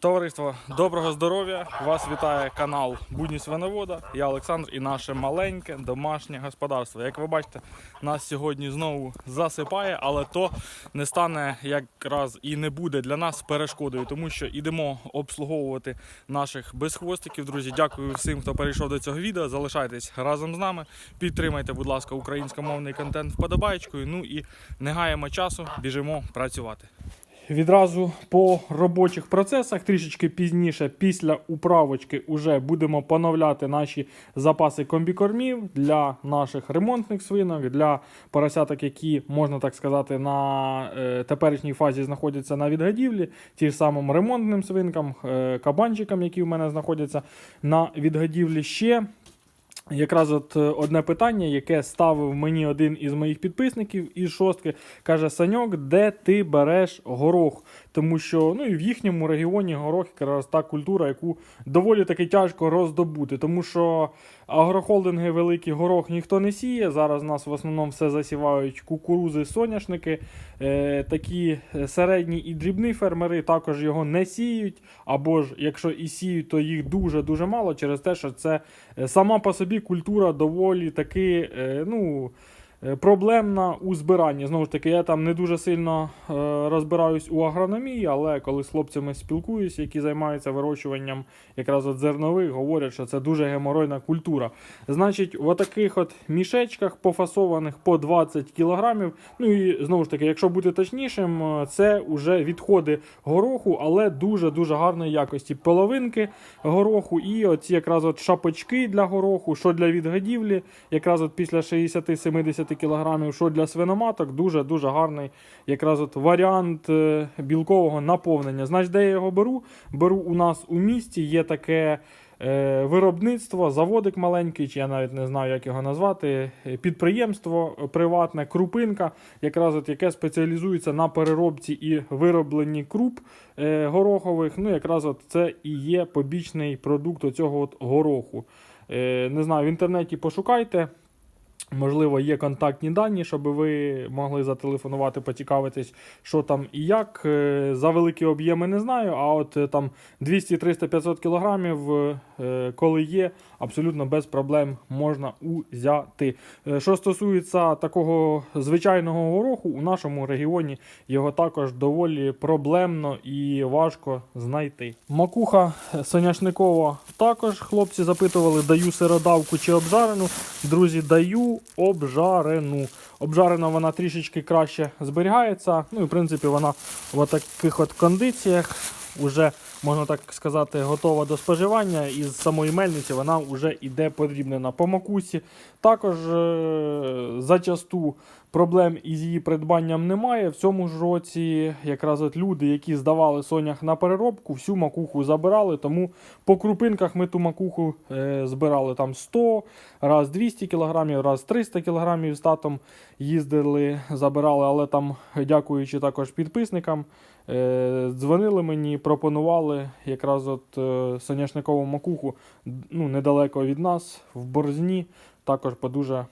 Товариство, доброго здоров'я! Вас вітає канал Будні Свиновода. Я Олександр і наше маленьке домашнє господарство. Як ви бачите, нас сьогодні знову засипає, але то не стане якраз і не буде для нас перешкодою, тому що йдемо обслуговувати наших безхвостиків. Друзі, дякую всім, хто перейшов до цього відео. Залишайтесь разом з нами. Підтримайте, будь ласка, українськомовний контент вподобаєчкою. Ну і не гаємо часу, біжимо працювати. Відразу по робочих процесах, трішечки пізніше, після управочки, вже будемо поновляти наші запаси комбікормів для наших ремонтних свинок, для поросяток, які, можна так сказати, на е, теперішній фазі знаходяться на відгадівлі, ті ж самим ремонтним свинкам, е, кабанчикам, які в мене знаходяться на відгадівлі ще. Якраз от е, одне питання, яке ставив мені один із моїх підписників із шостки, каже: Саньок, де ти береш горох? Тому що ну і в їхньому регіоні горох якраз та культура, яку доволі таки тяжко роздобути. Тому що агрохолдинги великі горох ніхто не сіє. Зараз нас в основному все засівають кукурузи, соняшники. Е, такі середні і дрібні фермери також його не сіють. Або ж якщо і сіють, то їх дуже-дуже мало через те, що це е, сама по собі культура доволі таки, е, ну. Е, Проблемна у збиранні. Знову ж таки, я там не дуже сильно е, розбираюсь у агрономії, але коли з хлопцями спілкуюсь, які займаються вирощуванням якраз от зернових, говорять, що це дуже геморойна культура. Значить, в таких от мішечках пофасованих по 20 кілограмів. Ну і знову ж таки, якщо бути точнішим, е, це вже відходи гороху, але дуже-дуже гарної якості. Половинки гороху і оці якраз от шапочки для гороху, що для відгадівлі, якраз от після 60-70 кілограмів, що для свиноматок, дуже-дуже гарний якраз от варіант е, білкового наповнення. Значить, де я його беру? Беру у нас у місті, є таке. е, Виробництво, заводик маленький, чи я навіть не знаю, як його назвати. е, Підприємство приватне, крупинка, якраз от яке спеціалізується на переробці і виробленні круп горохових. Ну, якраз от це і є побічний продукт оцього от гороху. Не знаю, в інтернеті пошукайте. Можливо, є контактні дані, щоб ви могли зателефонувати, поцікавитись, що там і як. Е, За великі об'єми не знаю, а от е, там 200, 300, 500 кілограмів, е, коли є, абсолютно без проблем можна узяти. Що стосується такого звичайного гороху, у нашому регіоні його також доволі проблемно і важко знайти. Макуха соняшникова також хлопці запитували, даю сиродавку чи обжарену. Друзі, даю обжарену. Обжарена вона трішечки краще зберігається. Ну і в принципі вона в таких от кондиціях вже, можна так сказати, готова до споживання. І з самої мельниці вона вже йде подрібнена по макусі. Також е, зачасту проблем із її придбанням немає. В цьому ж році якраз от люди, які здавали сонях на переробку, всю макуху забирали. Тому по крупинках ми ту макуху е, збирали там 100, раз 200 кг, раз 300 кг з їздили, забирали, але там, дякуючи також підписникам, дзвонили мені, пропонували якраз от е, соняшникову макуху ну, недалеко від нас, в Борзні, також по дуже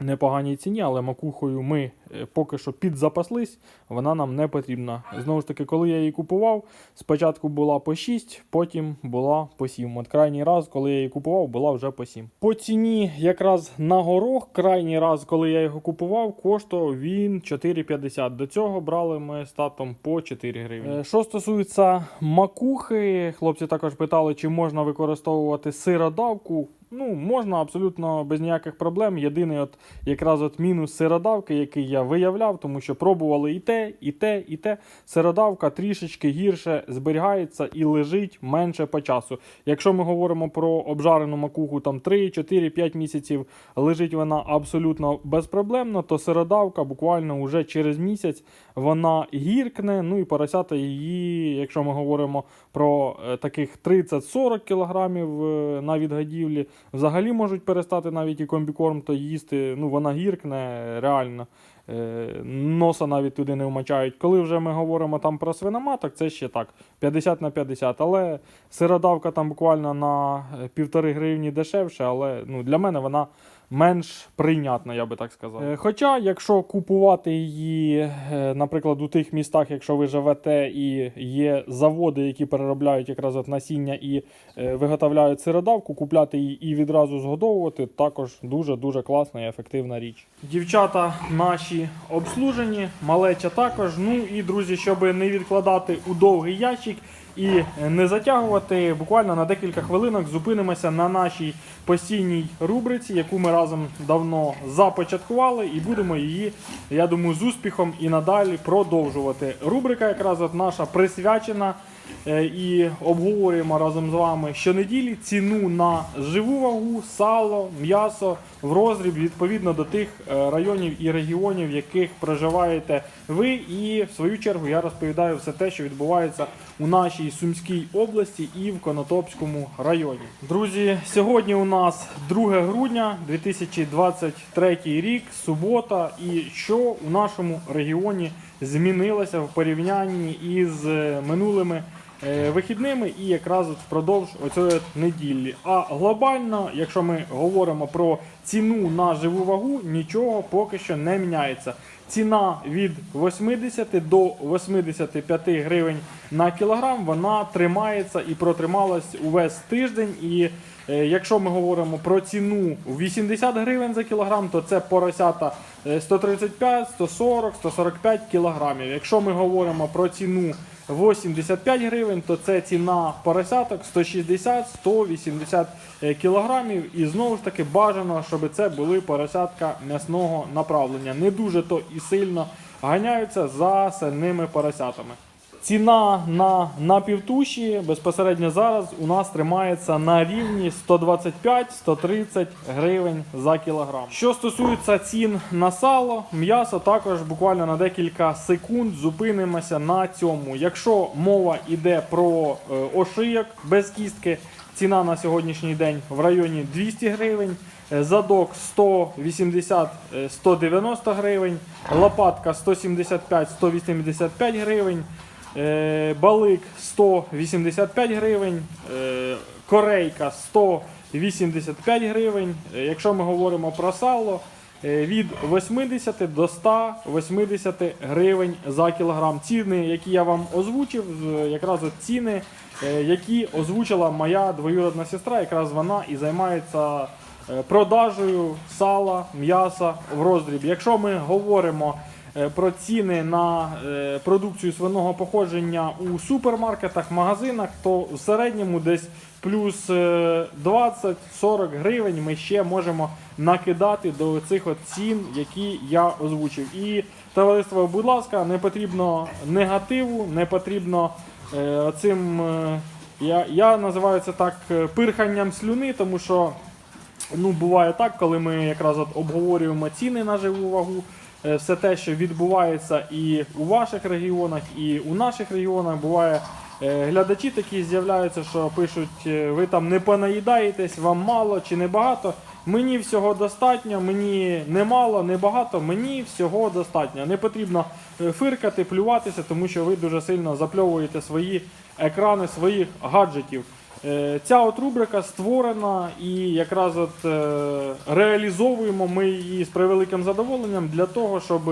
непоганій ціні, але макухою ми е, поки що підзапаслись, вона нам не потрібна. Знову ж таки, коли я її купував, спочатку була по 6, потім була по 7. От крайній раз, коли я її купував, була вже по 7. По ціні якраз на горох, крайній раз, коли я його купував, коштував він 4,50. До цього брали ми з татом по 4 гривні. Е, Що стосується макухи, хлопці також питали, чи можна використовувати сиродавку. Ну, можна абсолютно без ніяких проблем. Єдиний от якраз от мінус сиродавки, який я виявляв, тому що пробували і те, і те, і те. Сиродавка трішечки гірше зберігається і лежить менше по часу. Якщо ми говоримо про обжарену макуху там 3, 4, 5 місяців, лежить вона абсолютно безпроблемно, то сиродавка буквально вже через місяць вона гіркне. Ну і поросята її, якщо ми говоримо про е, таких 30-40 кілограмів е, на відгадівлі, взагалі можуть перестати навіть і комбікорм то їсти. Ну вона гіркне реально. Е, Носа навіть туди не вмачають. Коли вже ми говоримо там про свиноматок, це ще так, 50 на 50. Але сиродавка там буквально на е, півтори гривні дешевше, але ну, для мене вона менш прийнятна, я би так сказав. Е, Хоча, якщо купувати її, е, наприклад, у тих містах, якщо ви живете, і є заводи, які переробляють якраз от насіння і е, виготовляють сиродавку, купляти її і відразу згодовувати, також дуже дуже класна і ефективна річ. Дівчата наші обслужені, малеча також. Ну і друзі, щоб не відкладати у довгий ящик і не затягувати, буквально на декілька хвилинок зупинимося на нашій постійній рубриці, яку ми разом давно започаткували, і будемо її, я думаю, з успіхом і надалі продовжувати. Рубрика якраз от наша присвячена і обговорюємо разом з вами щонеділі ціну на живу вагу, сало, м'ясо в розріб відповідно до тих е, районів і регіонів, в яких проживаєте ви. І в свою чергу я розповідаю все те, що відбувається у нашій Сумській області і в Конотопському районі. Друзі, сьогодні у нас 2 грудня 2023 рік, субота. І що у нашому регіоні змінилося в порівнянні із е, минулими е, вихідними і якраз впродовж оцієї неділі. А глобально, якщо ми говоримо про ціну на живу вагу, нічого поки що не міняється. Ціна від 80 до 85 гривень на кілограм вона тримається і протрималась увесь тиждень. І е, якщо ми говоримо про ціну 80 гривень за кілограм, то це поросята е, 135, 140, 145 кілограмів. Якщо ми говоримо про ціну 85 гривень, то це ціна поросяток 160-180 е, кілограмів. І знову ж таки бажано, щоб це були поросятка м'ясного направлення. Не дуже то і сильно ганяються за сильними поросятами. Ціна на напівтуші безпосередньо зараз у нас тримається на рівні 125-130 гривень за кілограм. Що стосується цін на сало, м'ясо, також буквально на декілька секунд зупинимося на цьому. Якщо мова йде про е, ошийок без кістки, ціна на сьогоднішній день в районі 200 гривень. Е, Задок 180-190 гривень, лопатка 175-185 гривень, е, балик 185 гривень, е, корейка 185 гривень. Е, Якщо ми говоримо про сало, е, від 80 до 180 гривень за кілограм. Ціни, які я вам озвучив, якраз от ціни, е, які озвучила моя двоюродна сестра, якраз вона і займається е, продажею сала, м'яса в роздріб. Якщо ми говоримо е, про ціни на е, продукцію свиного походження у супермаркетах, магазинах, то в середньому десь плюс е, 20-40 гривень ми ще можемо накидати до цих цін, які я озвучив. І товариство, будь ласка, не потрібно негативу, не потрібно е, цим. Е, я, я називаю це так е, пирханням слюни, тому що Ну, буває так, коли ми якраз от обговорюємо ціни на живу вагу, е, все те, що відбувається і у ваших регіонах, і у наших регіонах, буває е, глядачі такі з'являються, що пишуть, е, ви там не понаїдаєтесь, вам мало чи не багато. Мені всього достатньо, мені не мало, не багато, мені всього достатньо. Не потрібно е, фиркати, плюватися, тому що ви дуже сильно запльовуєте свої екрани своїх гаджетів. Е, Ця от рубрика створена і якраз от е, реалізовуємо ми її з превеликим задоволенням для того, щоб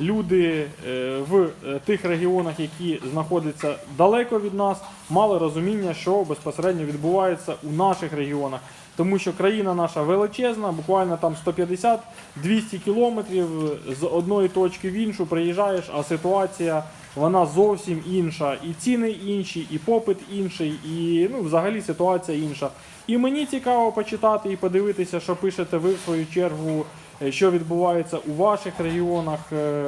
люди е, в тих регіонах, які знаходяться далеко від нас, мали розуміння, що безпосередньо відбувається у наших регіонах. Тому що країна наша величезна, буквально там 150-200 кілометрів з одної точки в іншу приїжджаєш, а ситуація вона зовсім інша. І ціни інші, і попит інший, і ну, взагалі ситуація інша. І мені цікаво почитати і подивитися, що пишете ви в свою чергу, що відбувається у ваших регіонах, е,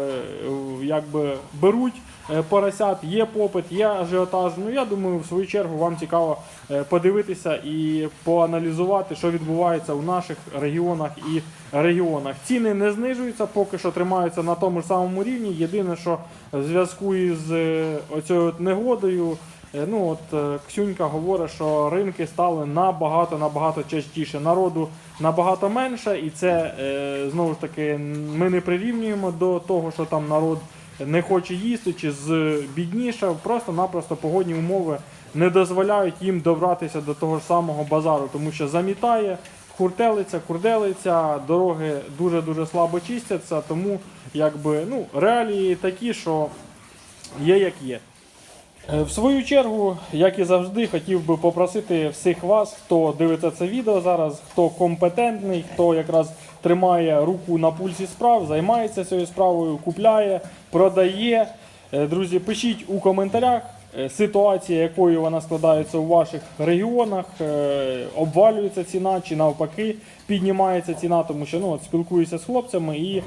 якби беруть е, поросят, є попит, є ажіотаж. Ну я думаю, в свою чергу вам цікаво е, подивитися і поаналізувати, що відбувається у наших регіонах і регіонах. Ціни не знижуються, поки що тримаються на тому ж самому рівні. Єдине, що в зв'язку із е, от негодою. Е, Ну от е, Ксюнька говорить, що ринки стали набагато набагато частіше. Народу набагато менше, і це е, знову ж таки ми не прирівнюємо до того, що там народ не хоче їсти чи з біднішав. Просто-напросто погодні умови не дозволяють їм добратися до того ж самого базару, тому що замітає, куртелиця, курделиця, дороги дуже-дуже слабо чистяться, тому якби, ну, реалії такі, що є як є. Е, В свою чергу, як і завжди, хотів би попросити всіх вас, хто дивиться це відео зараз, хто компетентний, хто якраз тримає руку на пульсі справ, займається цією справою, купляє, продає. Е, Друзі, пишіть у коментарях е, ситуація, якою вона складається у ваших регіонах, обвалюється ціна чи навпаки піднімається ціна, тому що ну, от спілкуюся з хлопцями і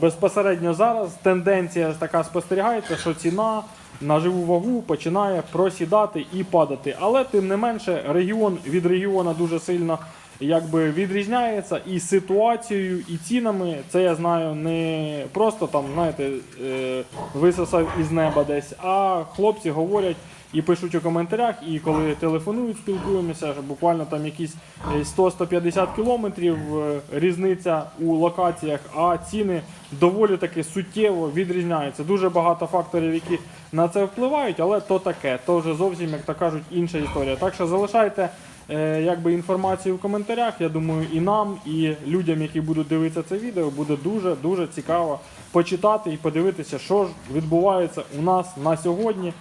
безпосередньо зараз тенденція така спостерігається, що ціна на живу вагу починає просідати і падати. Але тим не менше, регіон від регіону дуже сильно якби відрізняється і ситуацією, і цінами. Це я знаю не просто там, знаєте, е, висосав із неба десь, а хлопці говорять. І пишуть у коментарях, і коли телефонують, спілкуємося, буквально там якісь е, 100-150 кілометрів е, різниця у локаціях, а ціни доволі таки суттєво відрізняються. Дуже багато факторів, які на це впливають, але то таке, то вже зовсім, як то кажуть, інша історія. Так що залишайте е, якби інформацію в коментарях. Я думаю, і нам, і людям, які будуть дивитися це відео, буде дуже дуже цікаво почитати і подивитися, що ж відбувається у нас на сьогодні.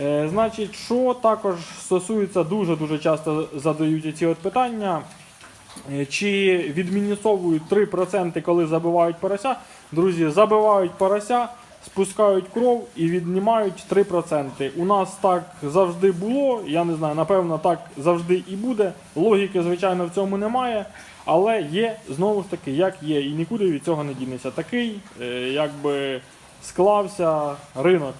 Е, значить, що також стосується дуже дуже часто задають ці от питання. Е, Чи відмінісовують 3%, коли забивають порося? Друзі, забивають порося, спускають кров і віднімають 3%. У нас так завжди було. Я не знаю, напевно, так завжди і буде. Логіки, звичайно, в цьому немає. Але є знову ж таки, як є, і нікуди від цього не дінеться. Такий, е, якби склався ринок.